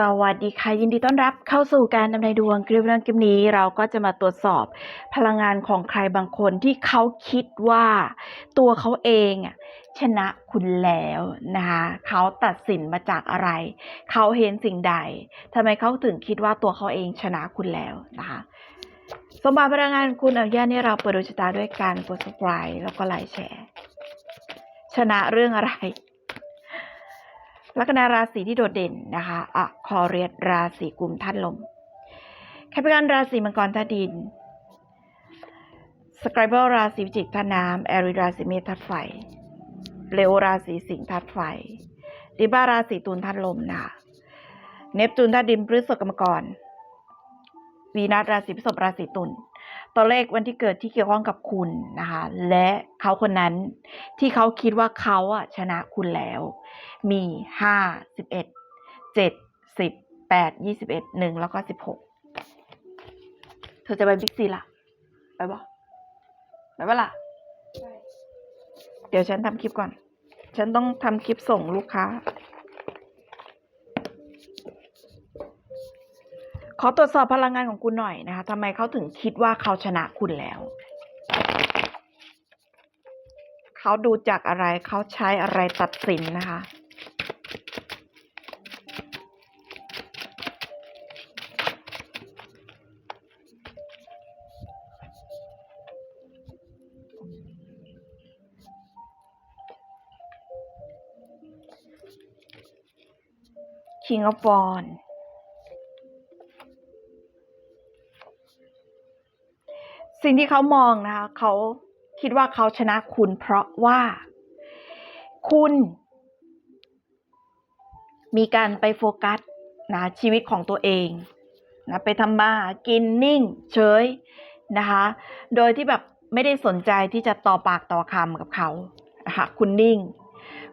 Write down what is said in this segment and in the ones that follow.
สวัสดีค่ะ ยินดีต้อนรับเข้าสู่การดำเนินดวงคลิปเรื่องคลิปนี้เราก็จะมาตรวจสอบพลังงานของใครบางคนที่เขาคิดว่าตัวเขาเองชนะคุณแล้วนะคะเขาตัดสินมาจากอะไร เขาเห็นสิ่งใดทำไมเขาถึงคิดว่าตัวเขาเองชนะคุณแล้วนะคะสมบัติพลังงานคุณอนุญาตให้เราเปิดดวงชะตาด้วยการกด subscribe แล้วก็ไลค์แชร์ ชนะเรื่องอะไร ลัคนาราศีที่โดดเด่นนะคะอะคอเรียสราศีกุมธาตุลมแคปิกันราศีมังกรธาตุดินสไครเบิลราศีพิจิกธาตุน้ำแอริราศีเมษธาตุไฟเลโอราศีสิงห์ธาตุไฟลิบาราศีตุลธาตุลมนะคะเนปจูนธาตุดินพฤษภกรรมกรวีนัสราศีพฤษภราศีตุล ตัวเลขวันที่เกิดที่เกี่ยวข้องกับคุณนะคะ และเขาคนนั้นที่เขาคิดว่าเขาอะชนะคุณแล้ว มีห้าสิบเอ็ดเจ็ดสิบแปดยี่สิบเอ็ดหนึ่งแล้วก็สิบหกเธอจะไปบิ๊กซีล่ะไปบ่ไปบ่ล่ะ เดี๋ยวฉันทำคลิปก่อน ฉันต้องทำคลิปส่งลูกค้า ขอตรวจสอบพลังงานของคุณหน่อยนะคะทำไมเขาถึงคิดว่าเขาชนะคุณแล้ว เขาดูจากอะไรเขาใช้อะไรตัดสินนะคะ King of w สิ่งที่เขามองนะคะเขาคิดว่าเขาชนะคุณเพราะว่า คุณ มีการไปโฟกัสนะชีวิตของตัวเองนะไปทำมาหากินนิ่งเฉยนะคะ โดยที่แบบไม่ได้สนใจที่จะต่อปากต่อคำกับเขานะคะคุณนิ่ง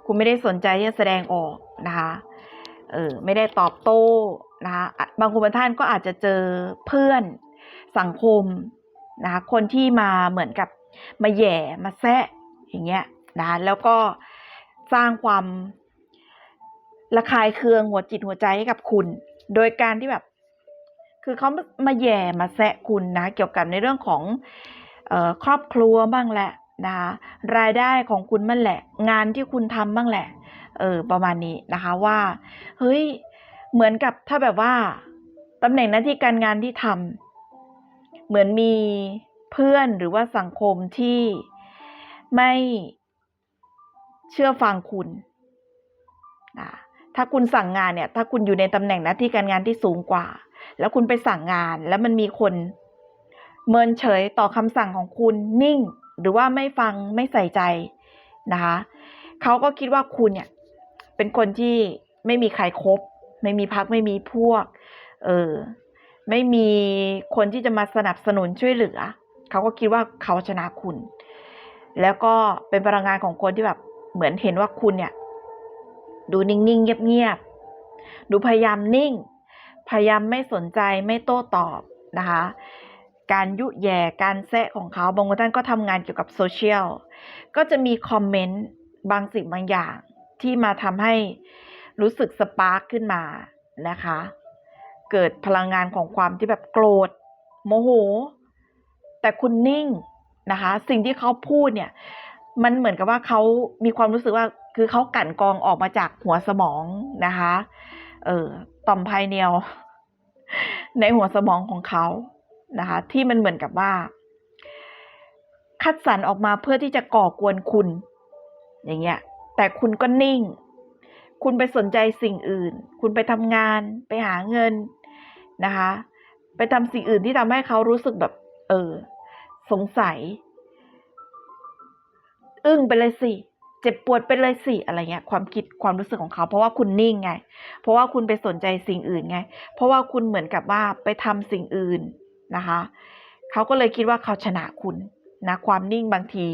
คุณไม่ได้สนใจที่จะแสดงออกนะคะเออไม่ได้ตอบโต้นะคะอะบางคนบางท่านก็อาจจะเจอเพื่อนสังคม นะคะคนที่มาเหมือนกับมาแย่มาแซะอย่างเงี้ยนะแล้วก็สร้างความระคายเคืองหัวจิตหัวใจให้กับคุณ โดยการที่แบบ คือเขามาแย่มาแซะคุณนะ เกี่ยวกับในเรื่องของออครอบครัวบ้างแหละนะรายได้ของคุณบ้างแหละ งานที่คุณทำบ้างแหละ เออประมาณนี้นะคะว่า เฮ้ย เหมือนกับถ้าแบบว่าตำแหน่งหน้าที่การงานที่ทำ เหมือนมีเพื่อนหรือว่าสังคมที่ไม่เชื่อฟังคุณนะถ้าคุณสั่งงานเนี่ย ถ้าคุณอยู่ในตำแหน่งหน้าที่การงานที่สูงกว่า แล้วคุณไปสั่งงาน แล้วมันมีคนเมินเฉยต่อคำสั่งของคุณนิ่ง หรือว่าไม่ฟังไม่ใส่ใจนะคะเขาก็คิดว่าคุณเนี่ย เป็นคนที่ไม่มีใครครบไม่มีพักไม่มีพวก เออ ไม่มีคนที่จะมาสนับสนุนช่วยเหลือ เขาก็คิดว่าเขาชนะคุณ แล้วก็เป็นพลังงานของคนที่แบบเหมือนเห็นว่าคุณเนี่ย ดูนิ่งๆเงียบๆดูพยายามนิ่ง พยายามไม่สนใจไม่โต้ตอบนะคะ การยุแย่การแซะของเขาบางคนท่านก็ทำงานเกี่ยวกับโซเชียลก็จะมีคอมเมนต์บางสิ่งบางอย่างที่มาทำให้รู้สึกสปาร์คขึ้นมานะคะ เกิดพลังงานของความที่แบบโกรธ โมโห แต่คุณนิ่งนะคะ สิ่งที่เขาพูดเนี่ย มันเหมือนกับว่าเขามีความรู้สึกว่าคือเขากลั่นกรองออกมาจากหัวสมองนะคะ เออต่อมภายเนียว ในหัวสมองของเขานะคะ ที่มันเหมือนกับว่า คัดสรรออกมาเพื่อที่จะก่อกวนคุณ อย่างเงี้ย แต่คุณก็นิ่ง คุณไปสนใจสิ่งอื่น คุณไปทำงาน ไปหาเงิน นะคะ ไปทำสิ่งอื่นที่ทำให้เขารู้สึกแบบ เออ สงสัย อึ้งไปเลยสิ เจ็บปวดไปเลยสิ อะไรเงี้ย ความคิดความรู้สึกของเขา เพราะว่าคุณนิ่งไง เพราะว่าคุณไปสนใจสิ่งอื่นไง เพราะว่าคุณเหมือนกับว่าไปทำสิ่งอื่นนะคะ เขาก็เลยคิดว่าเขาชนะคุณนะ ความนิ่งบางที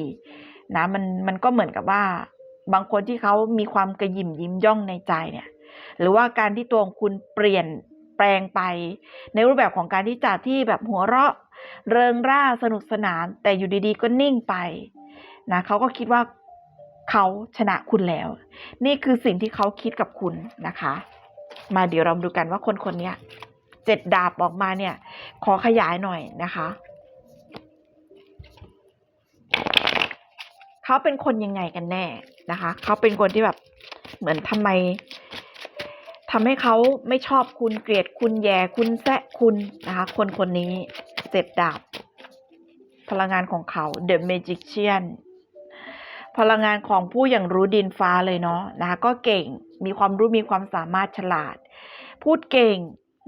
นะ มันมันก็เหมือนกับว่า บางคนที่เขามีความกระยิมยิ้มย่องในใจเนี่ย หรือว่าการที่ตัวของคุณเปลี่ยน แปลงไป ในรูปแบบของการที่จากที่แบบหัวเราะเริงร่าสนุกสนาน แต่อยู่ดีๆก็นิ่งไปนะเขาก็คิดว่าเขาชนะคุณแล้ว นี่คือสิ่งที่เขาคิดกับคุณนะคะ มาเดี๋ยวเรามาดูกันว่าคนคนนี้เจ็ดดาบออกมาเนี่ย ขอขยายหน่อยนะคะเขาเป็นคนยังไงกันแน่นะคะ เขาเป็นคนที่แบบเหมือนทำไม ทำให้เขาไม่ชอบคุณเกลียดคุณแย่คุณแซะคุณนะคะ คนคนนี้เจ็ดดาบ พลังงานของเขา The Magician พลังงานของผู้อย่างรู้ดินฟ้าเลยเนาะนะคะก็เก่งมีความรู้มีความสามารถฉลาด พูดเก่ง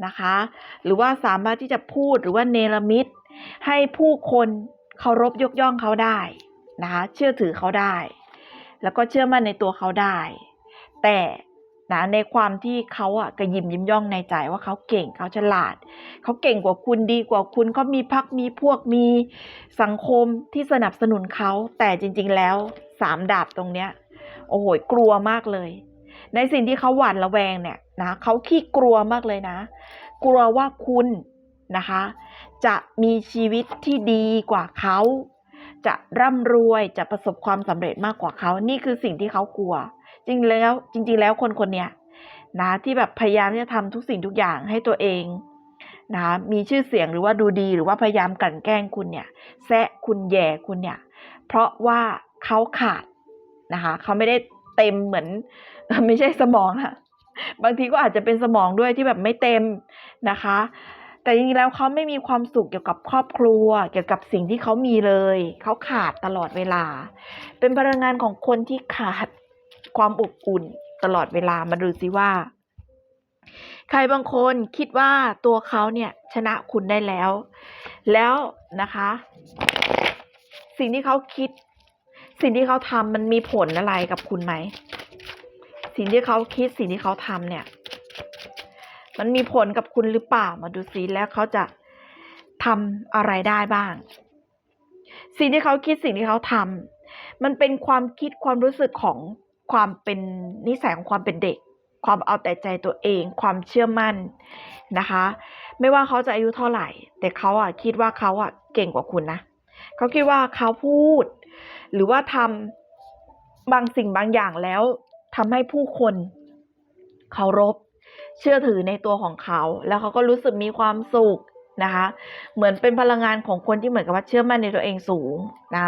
นะคะ หรือว่าสามารถที่จะพูดหรือว่าเนรมิต ให้ผู้คนเคารพยกย่องเขาได้นะคะ เชื่อถือเขาได้ แล้วก็เชื่อมั่นในตัวเขาได้ แต่ นะในความที่เขาอะกระยิมยิ้มย่องในใจว่าเขาเก่งเขาฉลาด เขาเก่งกว่าคุณดีกว่าคุณเขามีพักมีพวกมีสังคมที่สนับสนุนเขาแต่จริง ๆ แล้วสามดาบตรงเนี้ยโอ้โหกลัวมากเลย ในสิ่งที่เขาหวาดระแวงเนี่ยนะเขาขี้กลัวมากเลยนะ กลัวว่าคุณนะคะ จะมีชีวิตที่ดีกว่าเขาจะร่ำรวยจะประสบความสำเร็จมากกว่าเขา นี่คือสิ่งที่เขากลัว จริงแล้วจริง ๆ แล้วคนคนเนี้ยนะที่แบบพยายามที่จะทำทุกสิ่งทุกอย่างให้ตัวเองนะมีชื่อเสียงหรือว่าดูดีหรือว่าพยายามกลั่นแกล้งคุณเนี่ยแซะคุณแย่คุณเนี่ยเพราะว่าเขาขาดนะคะเขาไม่ได้เต็มเหมือน ไม่ใช่สมองนะบางทีก็อาจจะเป็นสมองด้วยที่แบบไม่เต็มนะคะ แต่จริงๆแล้วเขาไม่มีความสุขเกี่ยวกับครอบครัว เกี่ยวกับสิ่งที่เขามีเลย เขาขาดตลอดเวลา เป็นพลังงานของคนที่ขาด ความอบอุ่นตลอดเวลามาดูซิว่า ใครบางคนคิดว่าตัวเขาเนี่ยชนะคุณได้แล้ว แล้วนะคะ สิ่งที่เขาคิด สิ่งที่เขาทำมันมีผลอะไรกับคุณไหม สิ่งที่เขาคิดสิ่งที่เขาทำเนี่ย มันมีผลกับคุณหรือเปล่ามาดูซิแล้วเขาจะทำอะไรได้บ้าง สิ่งที่เขาคิดสิ่งที่เขาทำมันเป็นความคิดความรู้สึกของ ความเป็นนิสัยของความเป็นเด็ก ความเอาแต่ใจตัวเอง ความเชื่อมั่นนะคะ ไม่ว่าเขาจะอายุเท่าไหร่ แต่เขาอะคิดว่าเขาอะเก่งกว่าคุณนะเขาคิดว่าเขาพูด หรือว่าทำบางสิ่งบางอย่างแล้วทำให้ผู้คนเคารพเชื่อถือในตัวของเขา แล้วเขาก็รู้สึกมีความสุขนะคะ เหมือนเป็นพลังงานของคนที่เหมือนกับว่าเชื่อมั่นในตัวเองสูงนะ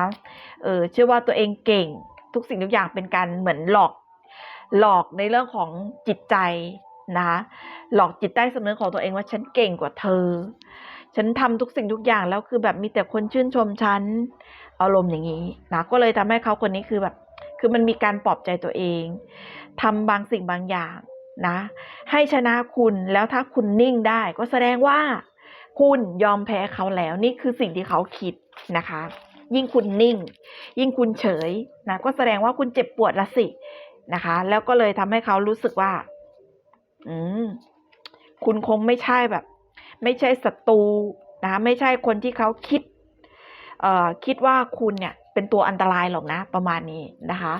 เออเชื่อว่าตัวเองเก่ง ทุกสิ่งทุกอย่างเป็นการเหมือนหลอกหลอกในเรื่องของจิตใจนะคะหลอกจิตใต้สำนึกของตัวเองว่าฉันเก่งกว่าเธอ ฉันทำทุกสิ่งทุกอย่างแล้วคือแบบมีแต่คนชื่นชมฉันอารมณ์อย่างนี้นะก็เลยทำให้เขาคนนี้คือแบบคือมันมีการปลอบใจตัวเองทำบางสิ่งบางอย่างนะ ให้ชนะคุณแล้วถ้าคุณนิ่งได้ ก็แสดงว่าคุณยอมแพ้เขาแล้วนี่คือสิ่งที่เขาคิดนะคะ ยิ่งคุณนิ่ง ยิ่งคุณเฉยนะก็แสดงว่าคุณเจ็บปวดละสินะคะ แล้วก็เลยทำให้เขารู้สึกว่า อืมคุณคงไม่ใช่แบบ ไม่ใช่ศัตรูนะไม่ใช่คนที่เขาคิด เอ่อคิดว่าคุณเนี่ย เป็นตัวอันตรายหรอกนะ ประมาณนี้นะคะ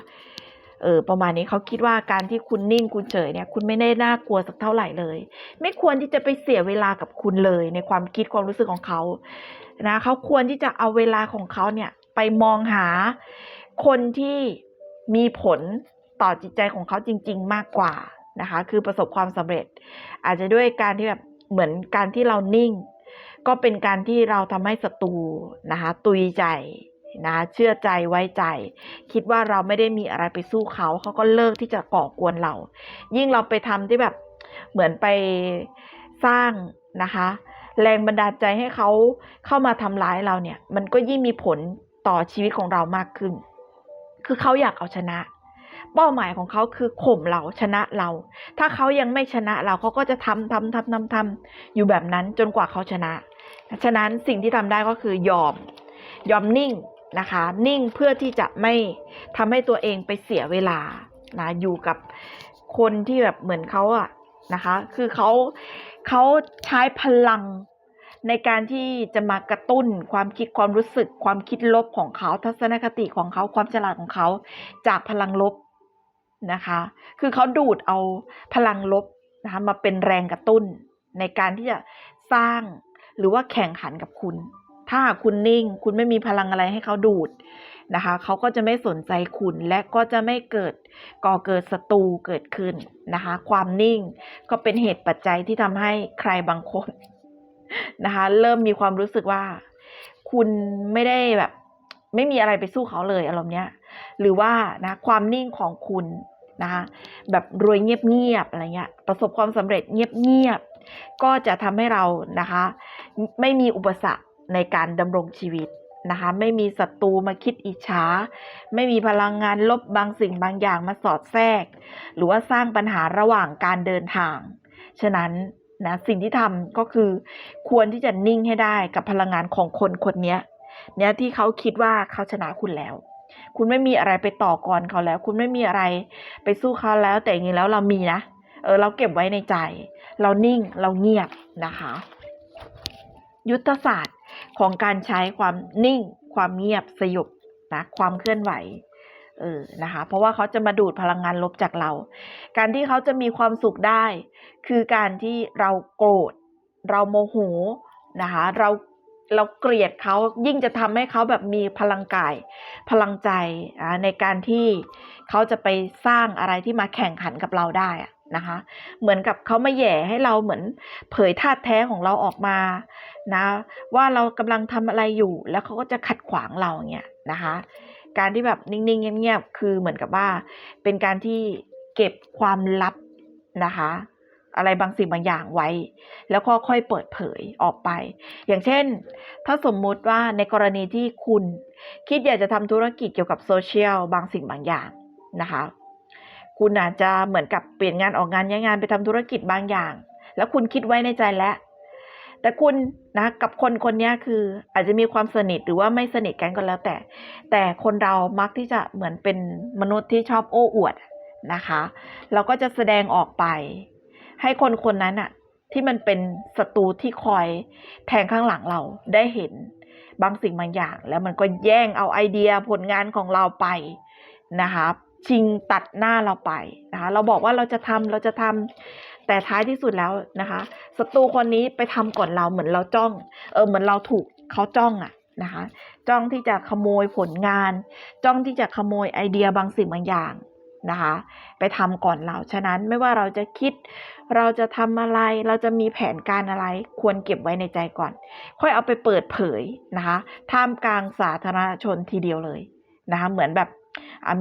เออประมาณนี้เขาคิดว่าการที่คุณนิ่งคุณเฉยเนี่ย คุณไม่ได้น่ากลัวสักเท่าไหร่เลย ไม่ควรที่จะไปเสียเวลากับคุณเลย ในความคิดความรู้สึกของเขา นะเขาควรที่จะเอาเวลาของเขาเนี่ยไปมองหาคนที่มีผลต่อจิตใจของเขาจริง ๆ มากกว่านะคะ คือประสบความสำเร็จ อาจจะด้วยการที่แบบเหมือนการที่เรานิ่ง ก็เป็นการที่เราทำให้ศัตรูนะคะ ตุยใจนะเชื่อใจไว้ใจ คิดว่าเราไม่ได้มีอะไรไปสู้เขา เขาก็เลิกที่จะก่อกวนเรา ยิ่งเราไปทำที่แบบเหมือนไปสร้างนะคะ แรงบันดาลใจให้เขาเข้ามาทำร้ายเราเนี่ย มันก็ยิ่งมีผลต่อชีวิตของเรามากขึ้น คือเขาอยากเอาชนะ เป้าหมายของเขาคือข่มเราชนะเรา ถ้าเขายังไม่ชนะเราเขาก็จะทำทำทำทำทำอยู่แบบนั้นจนกว่าเขาชนะ ฉะนั้นสิ่งที่ทำได้ก็คือยอม ยอมนิ่งนะคะ นิ่งเพื่อที่จะไม่ทำให้ตัวเองไปเสียเวลานะอยู่กับคนที่แบบเหมือนเขาอะนะคะ คือเขา เขาใช้พลังในการที่จะมากระตุ้นความคิดความรู้สึก ความคิดลบของเขา ทัศนคติของเขาความฉลาดของเขาจากพลังลบนะคะ คือเขาดูดเอาพลังลบนะคะมาเป็นแรงกระตุ้น ในการที่จะสร้างหรือว่าแข่งขันกับคุณ ถ้าคุณนิ่ง คุณไม่มีพลังอะไรให้เขาดูด นะคะเขาก็จะไม่สนใจคุณและก็จะไม่เกิดก่อเกิดศัตรูเกิดขึ้นนะคะ ความนิ่งก็เป็นเหตุปัจจัยที่ทำให้ใครบางคนนะคะเริ่มมีความรู้สึกว่า คุณไม่ได้แบบ ไม่มีอะไรไปสู้เขาเลยอารมณ์เนี้ย หรือว่านะความนิ่งของคุณนะคะแบบรวยเงียบๆอะไรเงี้ย ประสบความสำเร็จเงียบๆก็จะทำให้เรานะคะ ไม่มีอุปสรรคในการดำรงชีวิต นะคะ ไม่มีศัตรูมาคิดอิจฉา ไม่มีพลังงานลบบางสิ่งบางอย่างมาสอดแทรก หรือว่าสร้างปัญหาระหว่างการเดินทาง ฉะนั้นนะสิ่งที่ทำก็คือ ควรที่จะนิ่งให้ได้กับพลังงานของคนคนนี้เนี่ยที่เขาคิดว่าเขาชนะคุณแล้ว คุณไม่มีอะไรไปต่อกรเขาแล้ว คุณไม่มีอะไรไปสู้เขาแล้ว แต่อย่างนี้แล้วเรามีนะเออเราเก็บไว้ในใจ เรานิ่งเราเงียบนะคะ ยุทธศาสตร์ ของการใช้ความนิ่ง ความเงียบสยบนะความเคลื่อนไหวเออนะคะเพราะว่าเขาจะมาดูดพลังงานลบจากเรา การที่เขาจะมีความสุขได้ คือการที่เราโกรธ เราโมโหนะคะเราเราเกลียดเขายิ่งจะทำให้เขาแบบมีพลังกาย พลังใจในการที่เขาจะไปสร้างอะไรที่มาแข่งขันกับเราได้ นะคะ เหมือนกับเขามาแย่ให้เราเหมือนเผยธาตุแท้ของเราออกมานะว่าเรากำลังทำอะไรอยู่แล้วเขาก็จะขัดขวางเราเงี้ยนะคะ การที่แบบนิ่งๆเงียบๆคือเหมือนกับว่า เป็นการที่เก็บความลับนะคะ อะไรบางสิ่งบางอย่างไว้ แล้วก็ค่อยเปิดเผยออกไป อย่างเช่น ถ้าสมมุติว่าในกรณีที่คุณคิดอยากจะทำธุรกิจเกี่ยวกับโซเชียลบางสิ่งบางอย่างนะคะ คุณอาจจะเหมือนกับเปลี่ยนงานออกงานย้ายงานไปทำธุรกิจบางอย่าง แล้วคุณคิดไว้ในใจแล้ว แต่คุณนะกับคนคนนี้คืออาจจะมีความสนิทหรือว่าไม่สนิทกันก็แล้วแต่ แต่คนเรามักที่จะเหมือนเป็นมนุษย์ที่ชอบโอ้อวดนะคะ เราก็จะแสดงออกไป ให้คนคนนั้นอะที่มันเป็นศัตรูที่คอยแทงข้างหลังเราได้เห็นบางสิ่งบางอย่าง แล้วมันก็แย่งเอาไอเดียผลงานของเราไปนะคะ ชิงตัดหน้าเราไปนะคะ เราบอกว่าเราจะทำเราจะทำแต่ท้ายที่สุดแล้วนะคะศัตรูคนนี้ไปทำก่อนเราเหมือนเราจ้อง เออเหมือนเราถูกเขาจ้องอะนะคะ จ้องที่จะขโมยผลงาน จ้องที่จะขโมยไอเดียบางสิ่งบางอย่างนะคะ ไปทำก่อนเรา ฉะนั้นไม่ว่าเราจะคิด เราจะทำอะไร เราจะมีแผนการอะไร ควรเก็บไว้ในใจก่อน ค่อยเอาไปเปิดเผยนะคะ ท่ามกลางสาธารณชนทีเดียวเลยนะคะ เหมือนแบบ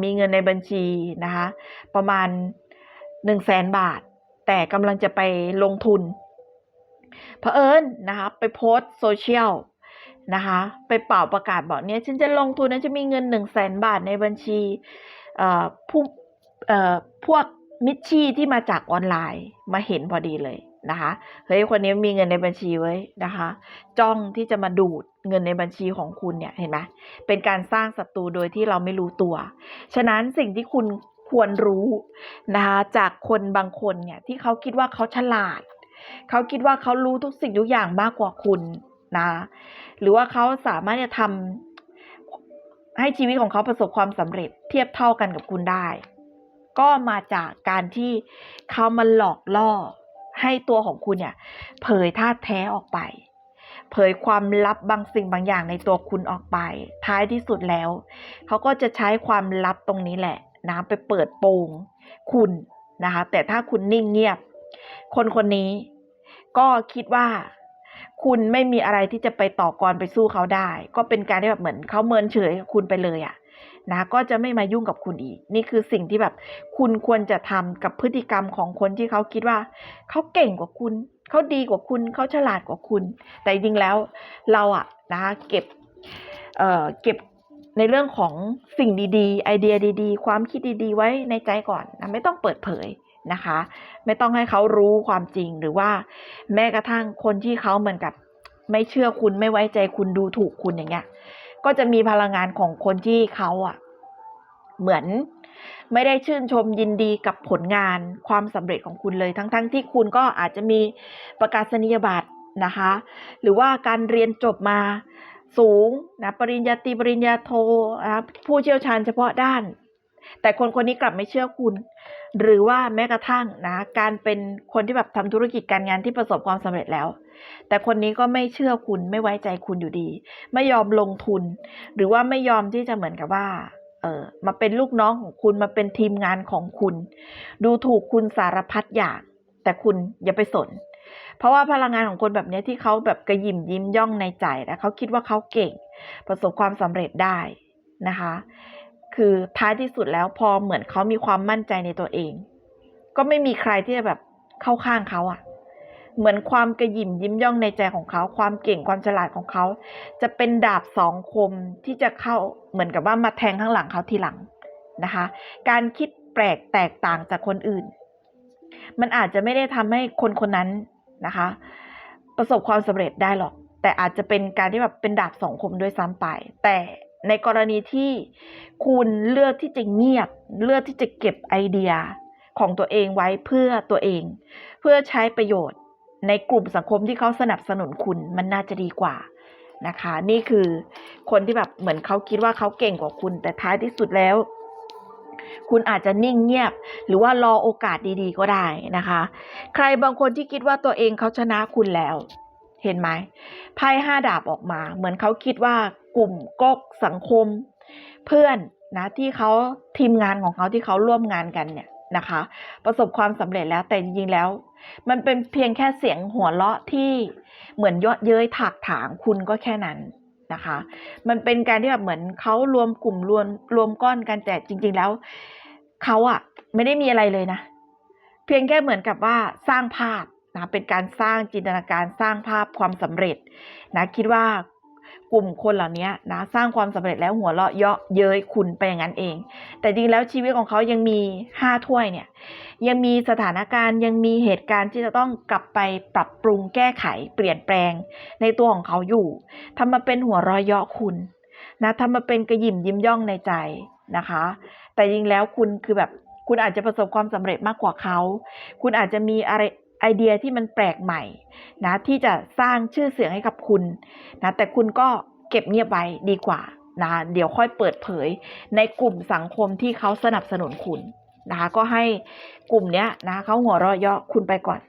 มีเงินในบัญชีนะคะประมาณหนึ่งแสนบาท แต่กำลังจะไปลงทุนเผอิญนะคะไปโพสโซเชียลนะคะไปเป่าประกาศบอกเนี่ยฉันจะลงทุนนะจะมีเงินหนึ่งแสนบาทในบัญชีผู้พวกมิชชี่ที่มาจากออนไลน์มาเห็นพอดีเลย นะคะเฮ้ยคนนี้มีเงินในบัญชีไว้นะคะ จ้องที่จะมาดูดเงินในบัญชีของคุณเนี่ยเห็นไหมเป็นการสร้างศัตรูโดยที่เราไม่รู้ตัว ฉะนั้นสิ่งที่คุณควรรู้นะคะจากคนบางคนเนี่ยที่เขาคิดว่าเขาฉลาด เขาคิดว่าเขารู้ทุกสิ่งทุกอย่างมากกว่าคุณนะหรือว่าเขาสามารถจะทำให้ชีวิตของเขาประสบความสำเร็จเทียบเท่ากันกับคุณได้ ก็มาจากการที่เขามาหลอกล่อ ให้ตัวของคุณเนี่ย เผยธาตุแท้ออกไป เผยความลับบางสิ่งบางอย่างในตัวคุณออกไป ท้ายที่สุดแล้ว เขาก็จะใช้ความลับตรงนี้แหละนะไปเปิดโปงคุณนะคะ แต่ถ้าคุณนิ่งเงียบ คนคนนี้ก็คิดว่าคุณไม่มีอะไรที่จะไปต่อกรไปสู้เขาได้ ก็เป็นการที่แบบเหมือนเขาเมินเฉยคุณไปเลยอะ นะก็จะไม่มายุ่งกับคุณอีก นี่คือสิ่งที่แบบ คุณควรจะทำกับพฤติกรรมของคนที่เขาคิดว่า เขาเก่งกว่าคุณเขาดีกว่าคุณเขาฉลาดกว่าคุณ แต่จริงแล้วเราอะนะคะเก็บเอ่อเก็บในเรื่องของสิ่งดีๆ ไอเดียดีๆ ความคิดดีๆ ไว้ในใจก่อนนะไม่ต้องเปิดเผยนะคะ ไม่ต้องให้เขารู้ความจริงหรือว่า แม้กระทั่งคนที่เขาเหมือนกับ ไม่เชื่อคุณไม่ไว้ใจคุณดูถูกคุณอย่างเงี้ย ก็จะมีพลังงานของคนที่เขาอะ เหมือนไม่ได้ชื่นชมยินดีกับผลงานความสำเร็จของคุณเลย ทั้งๆทที่คุณก็อาจจะมีประกาศนียบัตรนะคะ หรือว่าการเรียนจบมาสูงนะปริญญาตรีปริญญาโทนะผู้เชี่ยวชาญเฉพาะด้าน แต่คนคนนี้กลับไม่เชื่อคุณ หรือว่าแม้กระทั่งนะการเป็นคนที่แบบทำธุรกิจการงานที่ประสบความสำเร็จแล้ว แต่คนนี้ก็ไม่เชื่อคุณไม่ไว้ใจคุณอยู่ดี ไม่ยอมลงทุน หรือว่าไม่ยอมที่จะเหมือนกับว่าเออมาเป็นลูกน้องของคุณมาเป็นทีมงานของคุณ ดูถูกคุณสารพัดอย่าง แต่คุณอย่าไปสน เพราะว่าพลังงานของคนแบบนี้ที่เขาแบบกระยิมยิ้มย่องในใจนะเขาคิดว่าเขาเก่ง ประสบความสำเร็จได้นะคะ คือท้ายที่สุดแล้วพอเหมือนเขามีความมั่นใจในตัวเอง ก็ไม่มีใครที่จะแบบเข้าข้างเขาอะ่ะ เหมือนความกระยิมยิ้มย่องในใจของเขา ความเก่งความฉลาดของเขา จะเป็นดาบสองคมที่จะเข้าเหมือนกับว่ามาแทงข้างหลังเขาทีหลังนะคะ การคิดแปลกแตกต่างจากคนอื่น มันอาจจะไม่ได้ทำให้คนคนนั้นนะคะ ประสบความสำเร็จได้หรอก แต่อาจจะเป็นการที่แบบเป็นดาบสองคมด้วยซ้ำไป แต่ ในกรณีที่คุณเลือกที่จะเงียบ เลือกที่จะเก็บไอเดียของตัวเองไว้เพื่อตัวเอง เพื่อใช้ประโยชน์ ในกลุ่มสังคมที่เขาสนับสนุนคุณมันน่าจะดีกว่านะคะ นี่คือคนที่แบบเหมือนเขาคิดว่าเขาเก่งกว่าคุณ แต่ท้ายที่สุดแล้ว คุณอาจจะนิ่งเงียบ หรือว่ารอโอกาสดีๆ ก็ได้นะคะ ใครบางคนที่คิดว่าตัวเองเขาชนะคุณแล้ว เห็นไหมไพ่ห้าดาบออกมา เหมือนเขาคิดว่ากลุ่มก๊กสังคม เพื่อนนะที่เขาทีมงานของเขาที่เขาร่วมงานกันเนี่ยนะคะ ประสบความสำเร็จแล้วแต่จริงๆแล้ว มันเป็นเพียงแค่เสียงหัวเราะที่เหมือนเยาะเย้ยถากถางคุณก็แค่นั้นนะคะ มันเป็นการที่แบบเหมือนเขารวมกลุ่มรวมรวมก้อนกันแต่จริง ๆแล้วเขาอะไม่ได้มีอะไรเลยนะ เพียงแค่เหมือนกับว่าสร้างภาพ นะเป็นการสร้างจินตนาการสร้างภาพความสำเร็จนะคิดว่ากลุ่มคนเหล่านี้นะสร้างความสำเร็จแล้วหัวเราะเยาะเย้ยคุณไปอย่างนั้นเอง แต่จริงแล้วชีวิตของเขายังมีห้าถ้วยเนี่ยยังมีสถานการณ์ยังมีเหตุการณ์ที่จะต้องกลับไปปรับปรุงแก้ไขเปลี่ยนแปลงในตัวของเขาอยู่ทำมาเป็นหัวเราะเยาะคุณนะทำมาเป็นกระยิมยิ้มย่องในใจนะคะ แต่จริงแล้วคุณคือแบบคุณอาจจะประสบความสำเร็จมากกว่าเขา คุณอาจจะมีอะไร ไอเดียที่มันแปลกใหม่นะที่จะสร้างชื่อเสียงให้กับคุณนะแต่คุณก็เก็บเงียบไว้ดีกว่านะเดี๋ยวค่อยเปิดเผยในกลุ่มสังคมที่เขาสนับสนุนคุณนะคะก็ให้กลุ่มเนี้ยนะเขาหัวเราะเยาะคุณไปก่อน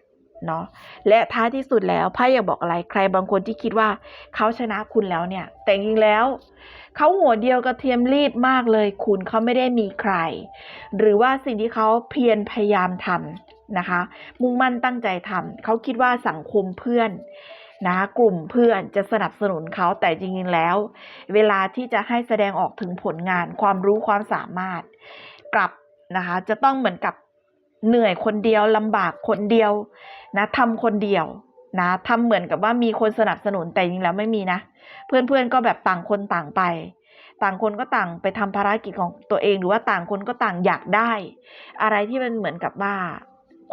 เนาะและท้ายที่สุดแล้วไพ่อยากบอกอะไรใครบางคนที่คิดว่าเขาชนะคุณแล้วเนี่ย แต่จริงแล้วเขาหัวเดียวกระเทียมรีดมากเลยคุณเขาไม่ได้มีใคร หรือว่าสิ่งที่เขาเพียรพยายามทำ นะคะ มุ่งมั่นตั้งใจทำเขาคิดว่าสังคมเพื่อนนะกลุ่มเพื่อนจะสนับสนุนเขาแต่จริงๆแล้ว เวลาที่จะให้แสดงออกถึงผลงานความรู้ความสามารถ กลับนะคะจะต้องเหมือนกับเหนื่อยคนเดียวลำบากคนเดียวนะทำคนเดียวนะทำเหมือนกับว่ามีคนสนับสนุนแต่จริงแล้วไม่มีนะ เพื่อนๆก็แบบต่างคนต่างไป ต่างคนก็ต่างไปทำภารกิจของตัวเองหรือว่าต่างคนก็ต่างอยากได้ อะไรที่มันเหมือนกับว่า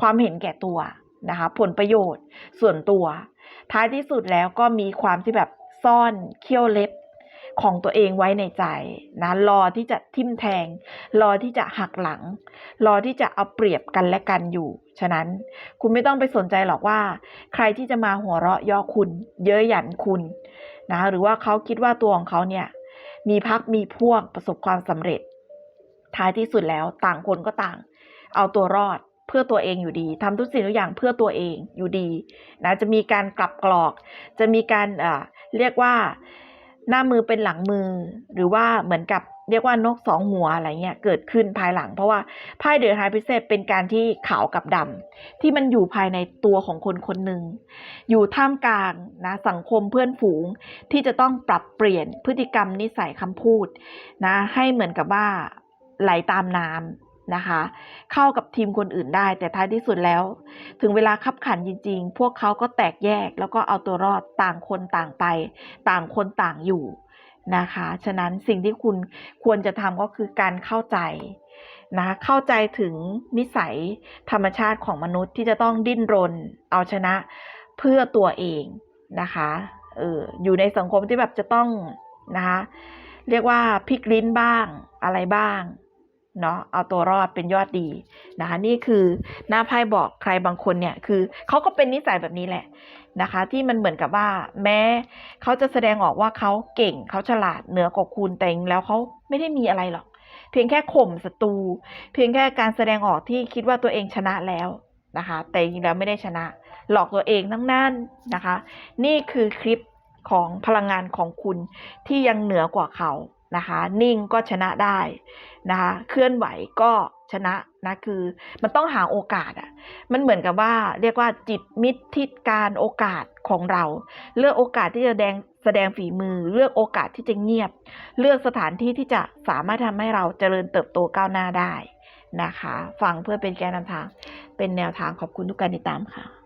ความเห็นแก่ตัวนะคะ ผลประโยชน์ส่วนตัว ท้ายที่สุดแล้วก็มีความที่แบบซ่อนเขี้ยวเล็บของตัวเองไว้ในใจนะรอที่จะทิมแทง รอที่จะหักหลัง รอที่จะเอาเปรียบกันและกันอยู่ ฉะนั้นคุณไม่ต้องไปสนใจหรอกว่า ใครที่จะมาหัวเราะย่อคุณ เย้ยหยันคุณนะหรือว่าเขาคิดว่าตัวของเขาเนี่ย มีพักมีพวกประสบความสำเร็จ ท้ายที่สุดแล้วต่างคนก็ต่าง เอาตัวรอด เพื่อตัวเองอยู่ดีทำทุกสิ่งทุกอย่างเพื่อตัวเองอยู่ดีนะจะมีการกลับกรอก จะมีการเอ่อเรียกว่าหน้ามือเป็นหลังมือ หรือว่าเหมือนกับเรียกว่านกสองหัวอะไรเงี้ยเกิดขึ้นภายหลัง เพราะว่าไพ่เดือดไฮพิเศษเป็นการที่ขาวกับดำที่มันอยู่ภายในตัวของคนคนหนึ่งอยู่ท่ามกลางนะสังคมเพื่อนฝูงที่จะต้องปรับเปลี่ยนพฤติกรรมนิสัยคำพูดนะให้เหมือนกับว่าไหลตามน้ำ นะคะ เข้ากับทีมคนอื่นได้ แต่ท้ายที่สุดแล้ว ถึงเวลาคับขันจริง ๆ พวกเขาก็แตกแยก แล้วก็เอาตัวรอดต่างคนต่างไป ต่างคนต่างอยู่นะคะ ฉะนั้นสิ่งที่คุณควรจะทำก็คือการเข้าใจนะเข้าใจถึงนิสัยธรรมชาติของมนุษย์ที่จะต้องดิ้นรน เอาชนะเพื่อตัวเองนะคะเอออยู่ในสังคมที่แบบจะต้องนะคะเรียกว่าพลิกลิ้นบ้างอะไรบ้าง เนาะเอาตัวรอดเป็นยอดดีนะคะนี่คือหน้าไพ่บอกใครบางคนเนี่ยคือเขาก็เป็นนิสัยแบบนี้แหละนะคะ ที่มันเหมือนกับว่า แม้เขาจะแสดงออกว่าเขาเก่งเขาฉลาดเหนือกว่าคุณแต่จริงแล้วเขาไม่ได้มีอะไรหรอก เพียงแค่ข่มศัตรูเพียงแค่การแสดงออกที่คิดว่าตัวเองชนะแล้วนะคะ แต่จริงแล้วไม่ได้ชนะ หลอกตัวเองทั้งนั้นนะคะ นี่คือคลิปของพลังงานของคุณที่ยังเหนือกว่าเขา นะคะ นิ่งก็ชนะได้นะคะ เคลื่อนไหวก็ชนะนะคือมันต้องหาโอกาสอะ่ะ มันเหมือนกับว่าเรียกว่าจิตมิตรทิศการโอกาสของเรา เลือกโอกาสที่จะแสดงแสดงฝีมือ เลือกโอกาสที่จะเงียบ เลือกสถานที่ที่จะสามารถทำให้เราเจริญเติบโตก้าวหน้าได้นะคะ ฟังเพื่อเป็นแกนนำทาง เป็นแนวทางขอบคุณทุกการติดตามค่ะ